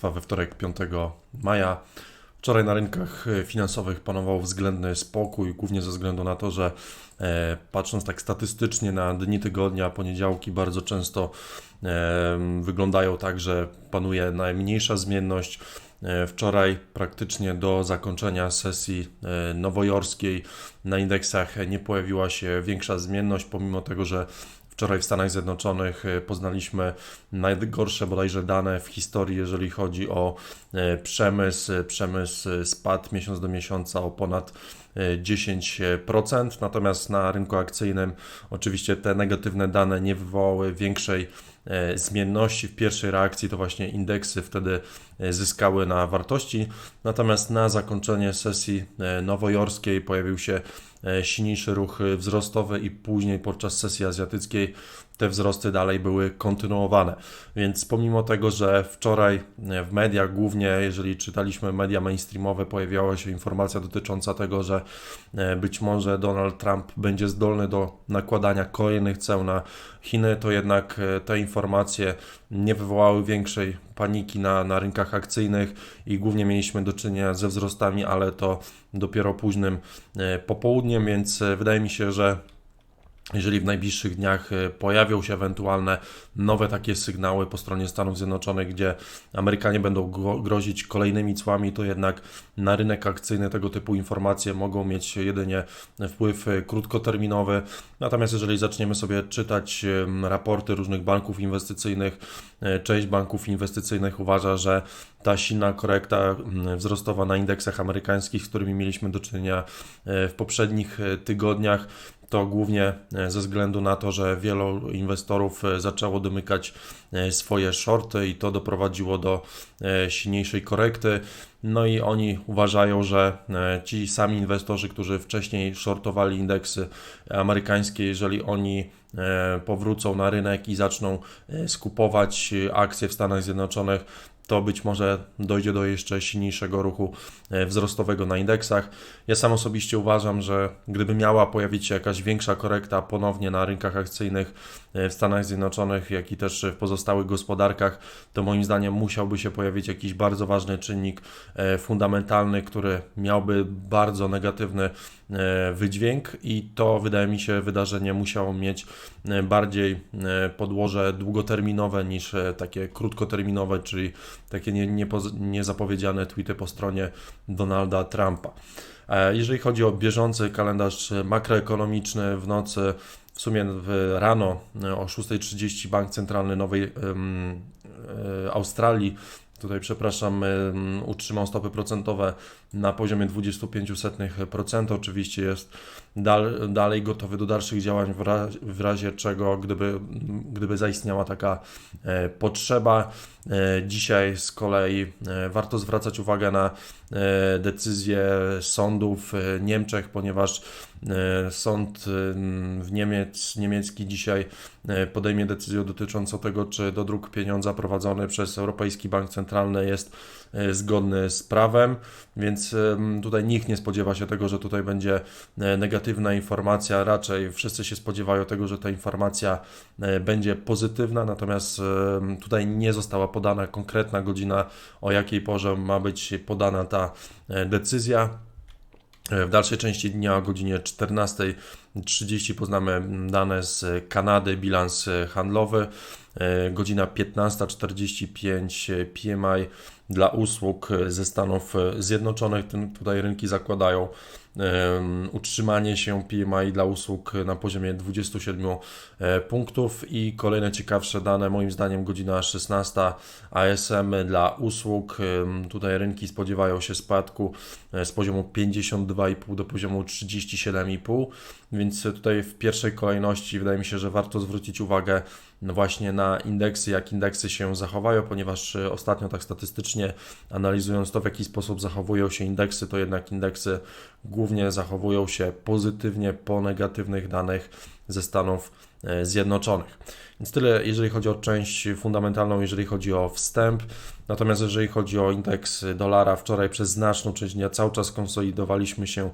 Państwa we wtorek 5 maja. Wczoraj na rynkach finansowych panował względny spokój, głównie ze względu na to, że e, patrząc tak statystycznie na dni tygodnia, poniedziałki bardzo często e, wyglądają tak, że panuje najmniejsza zmienność. E, wczoraj praktycznie do zakończenia sesji e, nowojorskiej na indeksach nie pojawiła się większa zmienność, pomimo tego, że Wczoraj w Stanach Zjednoczonych e, poznaliśmy najgorsze bodajże dane w historii, jeżeli chodzi o e, przemysł. Przemysł spadł miesiąc do miesiąca o ponad 10%, e, natomiast na rynku akcyjnym oczywiście te negatywne dane nie wywołały większej zmienności. W pierwszej reakcji to właśnie indeksy wtedy zyskały na wartości, natomiast na zakończenie sesji nowojorskiej pojawił się E, silniejszy ruch wzrostowy i później podczas sesji azjatyckiej te wzrosty dalej były kontynuowane. Więc pomimo tego, że wczoraj e, w mediach, głównie jeżeli czytaliśmy media mainstreamowe, pojawiała się informacja dotycząca tego, że e, być może Donald Trump będzie zdolny do nakładania kolejnych ceł na Chiny, to jednak te informacje nie wywołały większej paniki na, na rynkach akcyjnych i głównie mieliśmy do czynienia ze wzrostami, ale to dopiero późnym e, popołudniem, więc e, wydaje mi się, że jeżeli w najbliższych dniach e, pojawią się ewentualne nowe takie sygnały po stronie Stanów Zjednoczonych, gdzie Amerykanie będą grozić kolejnymi cłami, to jednak na rynek akcyjny tego typu informacje mogą mieć jedynie wpływ krótkoterminowy. Natomiast jeżeli zaczniemy sobie czytać raporty różnych banków inwestycyjnych, część banków inwestycyjnych uważa, że ta silna korekta wzrostowa na indeksach amerykańskich, z którymi mieliśmy do czynienia e, w poprzednich e, tygodniach, to głównie e, ze względu na to, że wielu inwestorów zaczęło domykać swoje shorty i to doprowadziło do silniejszej korekty. No i oni uważają, że ci sami inwestorzy, którzy wcześniej shortowali indeksy amerykańskie, jeżeli oni powrócą na rynek i zaczną skupować akcje w Stanach Zjednoczonych, to być może dojdzie do jeszcze silniejszego ruchu e, wzrostowego na indeksach. Ja sam osobiście uważam, że gdyby miała pojawić się jakaś większa korekta ponownie na rynkach akcyjnych e, w Stanach Zjednoczonych, jak i też w pozostałych gospodarkach, to moim zdaniem musiałby się pojawić jakiś bardzo ważny czynnik e, fundamentalny, który miałby bardzo negatywny wydźwięk i to wydaje mi się wydarzenie musiało mieć bardziej podłoże długoterminowe niż takie krótkoterminowe, czyli takie niezapowiedziane nie, nie tweety po stronie Donalda Trumpa. E, jeżeli chodzi o bieżący kalendarz makroekonomiczny w nocy, w sumie w rano e, o 6.30 Bank Centralny Nowej e, Australii tutaj przepraszam, utrzymał stopy procentowe na poziomie 25%. Oczywiście jest dal, dalej gotowy do dalszych działań w, w razie czego, gdyby, gdyby zaistniała taka e, potrzeba. E, dzisiaj z kolei e, warto zwracać uwagę na e, decyzję sądów w Niemczech, ponieważ sąd w Niemiec, niemiecki dzisiaj podejmie decyzję dotyczącą tego, czy dodruk pieniądza prowadzony przez Europejski Bank Centralny jest zgodny z prawem, więc tutaj nikt nie spodziewa się tego, że tutaj będzie e, negatywna informacja, raczej wszyscy się spodziewają tego, że ta informacja e, będzie pozytywna, natomiast tutaj nie została podana konkretna godzina, o jakiej porze ma być podana ta decyzja. W dalszej części dnia o godzinie 14.30 poznamy dane z Kanady, bilans handlowy. Godzina 15.45 PMI dla usług ze Stanów Zjednoczonych. Tutaj rynki zakładają utrzymanie się PMI dla usług na poziomie 27 e, punktów i kolejne ciekawsze dane, moim zdaniem godzina 16 ASM dla usług. Tutaj rynki spodziewają się spadku e, z poziomu 52,5 do poziomu 37,5, więc tutaj w pierwszej kolejności wydaje mi się, że warto zwrócić uwagę właśnie na indeksy, jak indeksy się zachowają, ponieważ e, ostatnio tak statystycznie analizując to, w jaki sposób zachowują się indeksy, to jednak indeksy głównie zachowują się pozytywnie po negatywnych danych ze Stanów e, Zjednoczonych. Więc tyle, jeżeli chodzi o część fundamentalną, jeżeli chodzi o wstęp. Natomiast jeżeli chodzi o indeks dolara, wczoraj przez znaczną część dnia cały czas konsolidowaliśmy się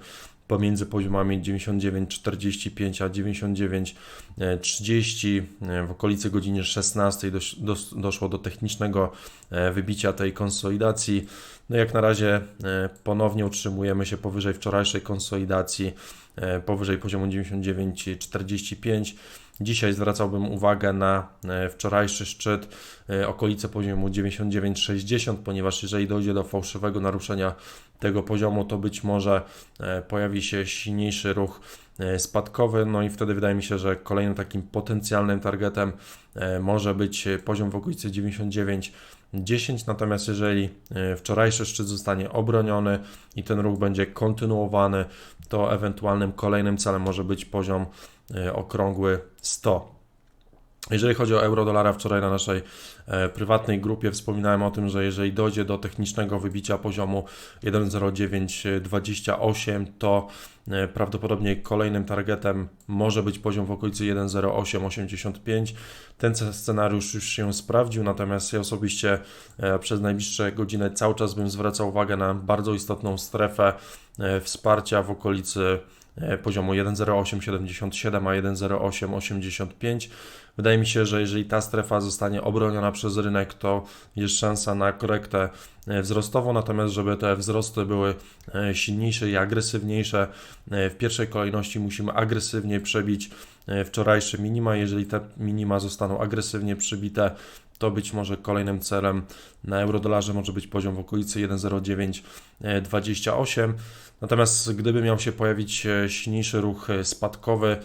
pomiędzy poziomami 99,45 a 99,30 w okolicy godziny 16 doszło do technicznego e, wybicia tej konsolidacji. No jak na razie e, ponownie utrzymujemy się powyżej wczorajszej konsolidacji, e, powyżej poziomu 99,45. Dzisiaj zwracałbym uwagę na wczorajszy szczyt, okolice poziomu 99,60, ponieważ jeżeli dojdzie do fałszywego naruszenia tego poziomu, to być może e, pojawi się silniejszy ruch e, spadkowy, no i wtedy wydaje mi się, że kolejnym takim potencjalnym targetem e, może być poziom w okolicy 99. 10, natomiast jeżeli wczorajszy szczyt zostanie obroniony i ten ruch będzie kontynuowany, to ewentualnym kolejnym celem może być poziom okrągły 100. Jeżeli chodzi o euro-dolara, wczoraj na naszej e, prywatnej grupie wspominałem o tym, że jeżeli dojdzie do technicznego wybicia poziomu 1,0928, to e, prawdopodobnie kolejnym targetem może być poziom w okolicy 1,0885. Ten scenariusz już się sprawdził, natomiast ja osobiście e, przez najbliższe godziny cały czas bym zwracał uwagę na bardzo istotną strefę wsparcia w okolicy poziomu 1,0877 a 1,0885. Wydaje mi się, że jeżeli ta strefa zostanie obroniona przez rynek, to jest szansa na korektę e, wzrostową, natomiast żeby te wzrosty były e, silniejsze i agresywniejsze, e, w pierwszej kolejności musimy agresywnie przebić wczorajsze minima. Jeżeli te minima zostaną agresywnie przybite, to być może kolejnym celem na euro-dolarze może być poziom w okolicy 1,0928. Natomiast gdyby miał się pojawić silniejszy ruch spadkowy,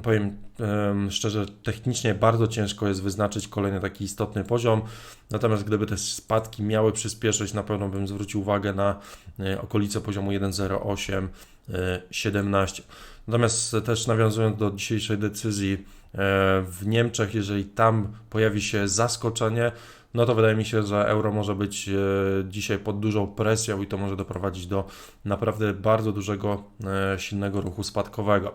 powiem szczerze, technicznie bardzo ciężko jest wyznaczyć kolejny taki istotny poziom. Natomiast gdyby te spadki miały przyspieszyć, na pewno bym zwrócił uwagę na e, okolice poziomu 1,0817. Natomiast też nawiązując do dzisiejszej decyzji e, w Niemczech, jeżeli tam pojawi się zaskoczenie, no to wydaje mi się, że euro może być e, dzisiaj pod dużą presją i to może doprowadzić do naprawdę bardzo dużego, silnego ruchu spadkowego.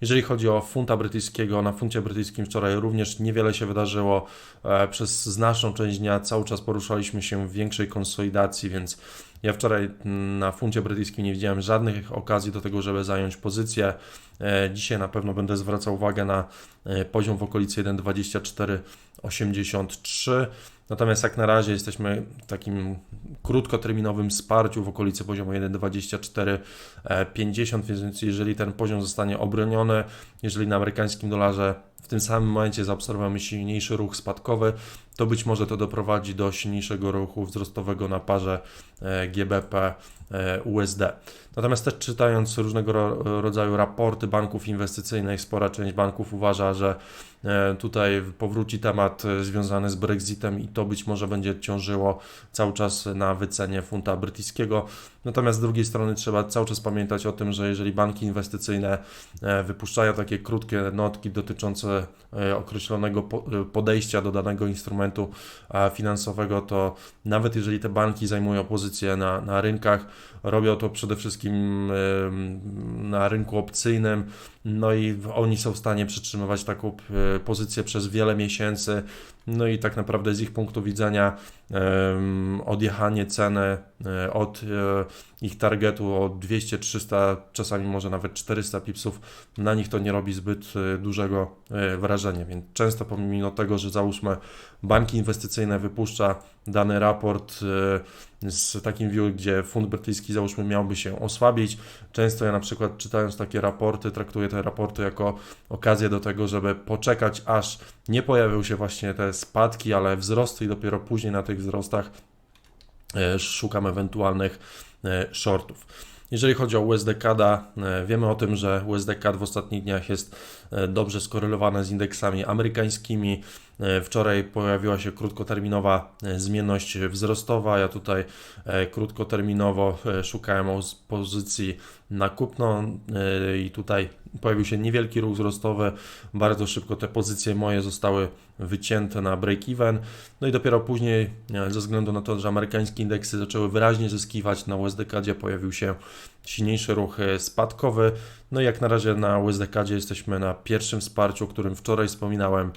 Jeżeli chodzi o funta brytyjskiego, na funcie brytyjskim wczoraj również niewiele się wydarzyło. E, przez znaczną część dnia cały czas poruszaliśmy się w większej konsolidacji, więc ja wczoraj na funcie brytyjskim nie widziałem żadnych okazji do tego, żeby zająć pozycję. E, dzisiaj na pewno będę zwracał uwagę na e, poziom w okolicy 1,2483. Natomiast jak na razie jesteśmy w takim krótkoterminowym wsparciu w okolicy poziomu 1,2450, więc jeżeli ten poziom zostanie obroniony, jeżeli na amerykańskim dolarze w tym samym momencie zaobserwujemy silniejszy ruch spadkowy, to być może to doprowadzi do silniejszego ruchu wzrostowego na parze e, GBP USD. Natomiast też czytając różnego rodzaju raporty banków inwestycyjnych, spora część banków uważa, że e, tutaj powróci temat związany z Brexitem i to być może będzie ciążyło cały czas na wycenie funta brytyjskiego. Natomiast z drugiej strony trzeba cały czas pamiętać o tym, że jeżeli banki inwestycyjne wypuszczają takie krótkie notki dotyczące określonego podejścia do danego instrumentu, instrumentu finansowego, to nawet jeżeli te banki zajmują pozycję na, na rynkach, robią to przede wszystkim na rynku opcyjnym, no i oni są w stanie przytrzymywać taką e, pozycję przez wiele miesięcy, no i tak naprawdę z ich punktu widzenia odjechanie ceny e, od e, ich targetu o 200, 300, czasami może nawet 400 pipsów, na nich to nie robi zbyt dużego wrażenia, więc często pomimo tego, że załóżmy banki inwestycyjne wypuszcza dany raport z takim view, gdzie fund brytyjski załóżmy miałby się osłabić. Często ja na przykład czytając takie raporty, traktuję te raporty jako okazję do tego, żeby poczekać aż nie pojawią się właśnie te spadki, ale wzrosty i dopiero później na tych wzrostach e, szukam ewentualnych e, shortów. Jeżeli chodzi o USDCAD, e, wiemy o tym, że USDCAD w ostatnich dniach jest dobrze skorelowane z indeksami amerykańskimi. E, Wczoraj pojawiła się krótkoterminowa e, zmienność wzrostowa. Ja tutaj e, krótkoterminowo szukałem pozycji na kupno i tutaj pojawił się niewielki ruch wzrostowy. Bardzo szybko te pozycje moje zostały wycięte na break-even. No i dopiero później, ze względu na to, że amerykańskie indeksy zaczęły wyraźnie zyskiwać, na USDK pojawił się silniejszy ruch e, spadkowy. No i jak na razie na USDK jesteśmy na pierwszym wsparciu, o którym wczoraj wspominałem.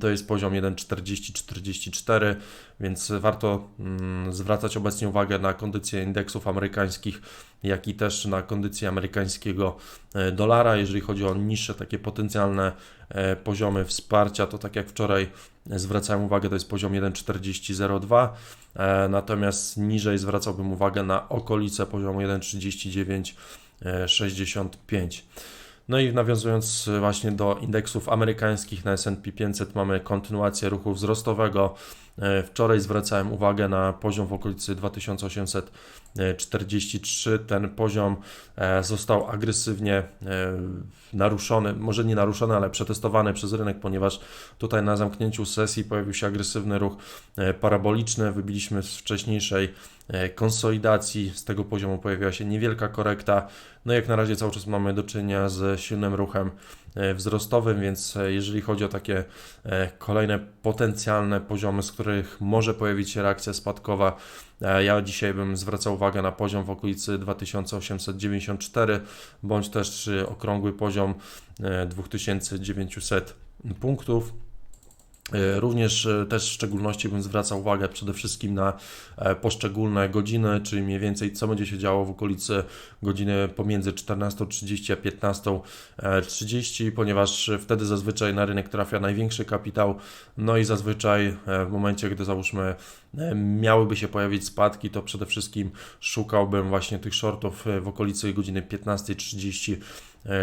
To jest poziom 1,4044, więc warto mm, zwracać obecnie uwagę na kondycję indeksów amerykańskich, jak i też na kondycję amerykańskiego e, dolara. Jeżeli chodzi o niższe takie potencjalne e, poziomy wsparcia, to tak jak wczoraj e, zwracałem uwagę, to jest poziom 1,4002, e, natomiast niżej zwracałbym uwagę na okolice poziomu 1,3965. No i nawiązując właśnie do indeksów amerykańskich na S&P 500 mamy kontynuację ruchu wzrostowego. E, Wczoraj zwracałem uwagę na poziom w okolicy 2843. Ten poziom e, został agresywnie e, naruszony, może nie naruszony, ale przetestowany przez rynek, ponieważ tutaj na zamknięciu sesji pojawił się agresywny ruch paraboliczny. Wybiliśmy z wcześniejszej konsolidacji, z tego poziomu pojawiła się niewielka korekta. No jak na razie cały czas mamy do czynienia z silnym ruchem wzrostowym, więc e, jeżeli chodzi o takie e, kolejne potencjalne poziomy, z których może pojawić się reakcja spadkowa, e, ja dzisiaj bym zwracał uwagę na poziom w okolicy 2894 bądź też e, okrągły poziom e, 2900 punktów. E, Również e, też w szczególności bym zwracał uwagę przede wszystkim na e, poszczególne godziny, czyli mniej więcej co będzie się działo w okolicy godziny pomiędzy 14.30 a 15.30, ponieważ wtedy zazwyczaj na rynek trafia największy kapitał, no i zazwyczaj w momencie, gdy załóżmy miałyby się pojawić spadki, to przede wszystkim szukałbym właśnie tych shortów w okolicy godziny 15.30 e,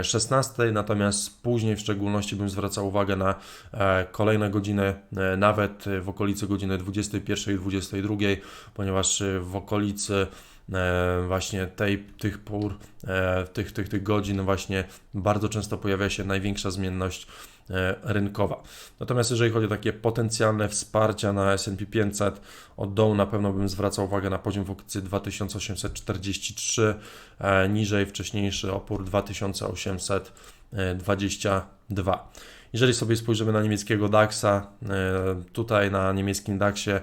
16, natomiast później w szczególności bym zwracał uwagę na e, kolejne godziny, e, nawet w okolicy godziny 21 i 22, ponieważ w okolicy e, właśnie tej, tych pór, tych, tych, tych godzin właśnie bardzo często pojawia się największa zmienność rynkowa. Natomiast jeżeli chodzi o takie potencjalne wsparcia na S&P 500, od dołu na pewno bym zwracał uwagę na poziom w okolicy 2843, e, niżej wcześniejszy opór 2822. Jeżeli sobie spojrzymy na niemieckiego DAX-a, e, tutaj na niemieckim DAX-ie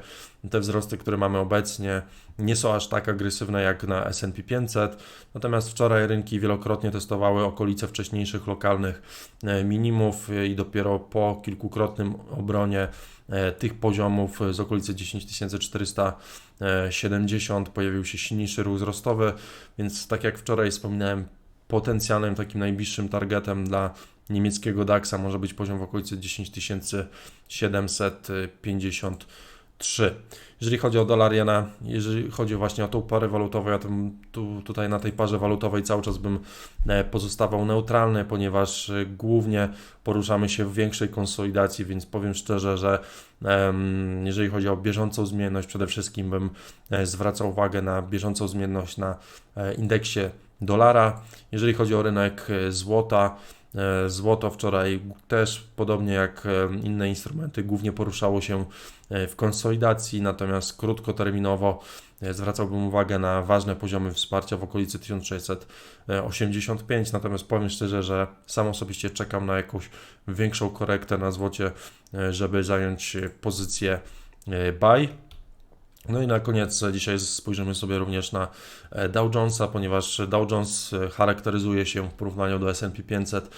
te wzrosty, które mamy obecnie, nie są aż tak agresywne jak na S&P 500. Natomiast wczoraj rynki wielokrotnie testowały okolice wcześniejszych lokalnych e, minimów e, i dopiero po kilkukrotnym obronie e, tych poziomów z okolicy 10470 pojawił się silniejszy ruch wzrostowy, więc tak jak wczoraj wspominałem, potencjalnym takim najbliższym targetem dla niemieckiego DAX-a może być poziom w okolicy 10753. Jeżeli chodzi o dolar jena, jeżeli chodzi właśnie o tą parę walutową, ja tym, tu, tutaj na tej parze walutowej cały czas bym e, pozostawał neutralny, ponieważ e, głównie poruszamy się w większej konsolidacji, więc powiem szczerze, że jeżeli chodzi o bieżącą zmienność, przede wszystkim bym e, zwracał uwagę na bieżącą zmienność na indeksie dolara. Jeżeli chodzi o rynek złota, złoto wczoraj też podobnie jak e, inne instrumenty głównie poruszało się e, w konsolidacji, natomiast krótkoterminowo e, zwracałbym uwagę na ważne poziomy wsparcia w okolicy 1685, natomiast powiem szczerze, że sam osobiście czekam na jakąś większą korektę na złocie, e, żeby zająć e, pozycję e, buy. No i na koniec dzisiaj spojrzymy sobie również na e, Dow Jonesa, ponieważ Dow Jones e, charakteryzuje się w porównaniu do S&P 500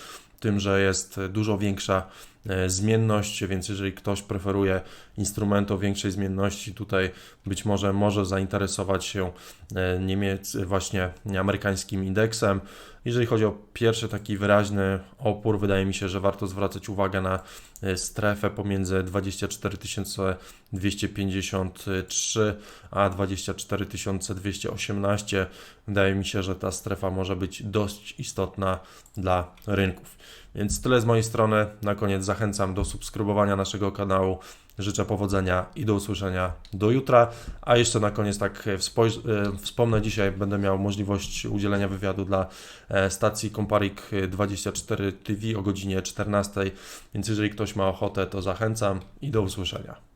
tym, że jest dużo większa e, zmienność, więc jeżeli ktoś preferuje instrument o większej zmienności, tutaj być może może zainteresować się e, Niemiec, właśnie amerykańskim indeksem. Jeżeli chodzi o pierwszy taki wyraźny opór, wydaje mi się, że warto zwracać uwagę na e, strefę pomiędzy 24 253 a 24 218. Wydaje mi się, że ta strefa może być dość istotna dla rynków. Więc tyle z mojej strony. Na koniec zachęcam do subskrybowania naszego kanału. Życzę powodzenia i do usłyszenia do jutra. A jeszcze na koniec tak e, e, wspomnę, dzisiaj będę miał możliwość udzielenia wywiadu dla e, stacji Comparik 24 TV o godzinie 14. Więc jeżeli ktoś ma ochotę, to zachęcam i do usłyszenia.